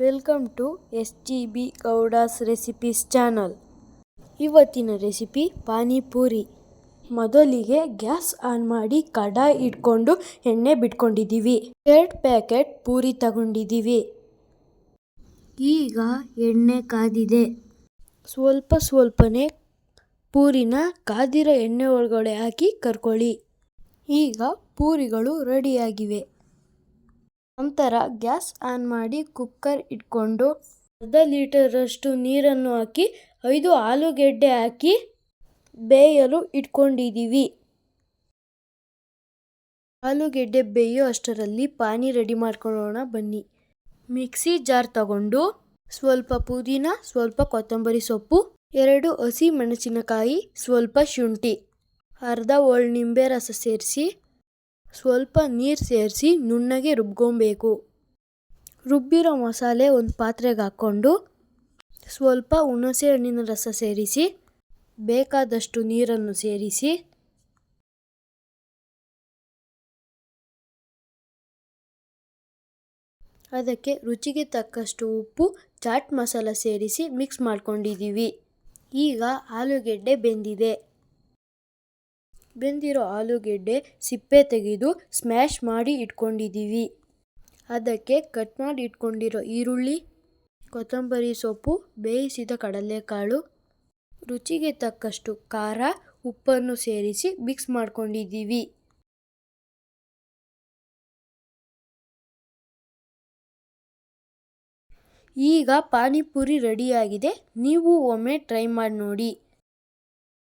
Welcome to S G B Gowda's recipes channel. ಇವತ್ತಿನ recipe panipuri. ಮೊದಲಿಗೆ gas on ಮಾಡಿ ಕಡಾಯಿ ಇಟ್ಕೊಂಡು ಎಣ್ಣೆ ಬಿಟ್ಕೊಂಡಿದ್ದೀವಿ. ಎರಡು ಪ್ಯಾಕೆಟ್ ಪೂರಿ ತಗೊಂಡಿದ್ದೀವಿ. ಈಗ ಎಣ್ಣೆ ಕಾದಿದೆ. ಸ್ವಲ್ಪ ಸ್ವಲ್ಪನೇ ಪೂರಿನ ಕಾದಿರೋ ಎಣ್ಣೆ ಒಳಗಡೆ ಹಾಕಿ ಕರ್ಕೊಳ್ಳಿ. ಈಗ ಪೂರಿಗಳು ರೆಡಿಯಾಗಿವೆ ನಂತರ ಗ್ಯಾಸ್ ಆನ್ ಮಾಡಿ ಕುಕ್ಕರ್ ಇಟ್ಕೊಂಡು ಅರ್ಧ ಲೀಟರಷ್ಟು ನೀರನ್ನು ಹಾಕಿ, ಐದು ಆಲೂಗೆಡ್ಡೆ ಹಾಕಿ ಬೇಯಲು ಇಟ್ಕೊಂಡಿದ್ದೀವಿ ಆಲೂಗೆಡ್ಡೆ ಬೇಯೋ ಅಷ್ಟರಲ್ಲಿ ಪಾನಿ ರೆಡಿ ಮಾಡ್ಕೊಳ್ಳೋಣ ಬನ್ನಿ. ಮಿಕ್ಸಿ ಜಾರ್ ತಗೊಂಡು ಸ್ವಲ್ಪ ಪುದೀನ, ಸ್ವಲ್ಪ ಕೊತ್ತಂಬರಿ ಸೊಪ್ಪು, ಎರಡು ಹಸಿ ಮೆಣಸಿನಕಾಯಿ, ಸ್ವಲ್ಪ ಶುಂಠಿ, ಅರ್ಧ ಒಳ್ಳು ನಿಂಬೆ ರಸ ಸೇರಿಸಿ ಸ್ವಲ್ಪ ನೀರು ಸೇರಿಸಿ ನುಣ್ಣಗೆ ರುಬ್ಕೊಬೇಕು ರುಬ್ಬಿರೋ ಮಸಾಲೆ ಒಂದು ಪಾತ್ರೆಗೆ ಹಾಕ್ಕೊಂಡು ಸ್ವಲ್ಪ ಹುಣಸೆ ಹಣ್ಣಿನ ರಸ ಸೇರಿಸಿ, ಬೇಕಾದಷ್ಟು ನೀರನ್ನು ಸೇರಿಸಿ, ಅದಕ್ಕೆ ರುಚಿಗೆ ತಕ್ಕಷ್ಟು ಉಪ್ಪು, ಚಾಟ್ ಮಸಾಲ ಸೇರಿಸಿ ಮಿಕ್ಸ್ ಮಾಡ್ಕೊಂಡಿದ್ದೀವಿ ಈಗ ಆಲೂಗೆಡ್ಡೆ ಬೆಂದಿದೆ. ಬೆಂದಿರೋ ಆಲೂಗೆಡ್ಡೆ ಸಿಪ್ಪೆ ತೆಗೆದು ಸ್ಮ್ಯಾಶ್ ಮಾಡಿ ಇಟ್ಕೊಂಡಿದ್ದೀವಿ ಅದಕ್ಕೆ ಕಟ್ ಮಾಡಿ ಇಟ್ಕೊಂಡಿರೋ ಈರುಳ್ಳಿ, ಕೊತ್ತಂಬರಿ ಸೊಪ್ಪು, ಬೇಯಿಸಿದ ಕಡಲೆಕಾಳು, ರುಚಿಗೆ ತಕ್ಕಷ್ಟು ಖಾರ ಉಪ್ಪನ್ನು ಸೇರಿಸಿ ಮಿಕ್ಸ್ ಮಾಡ್ಕೊಂಡಿದ್ದೀವಿ ಈಗ ಪಾನಿಪುರಿ ರೆಡಿಯಾಗಿದೆ. ನೀವು ಒಮ್ಮೆ ಟ್ರೈ ಮಾಡಿ ನೋಡಿ.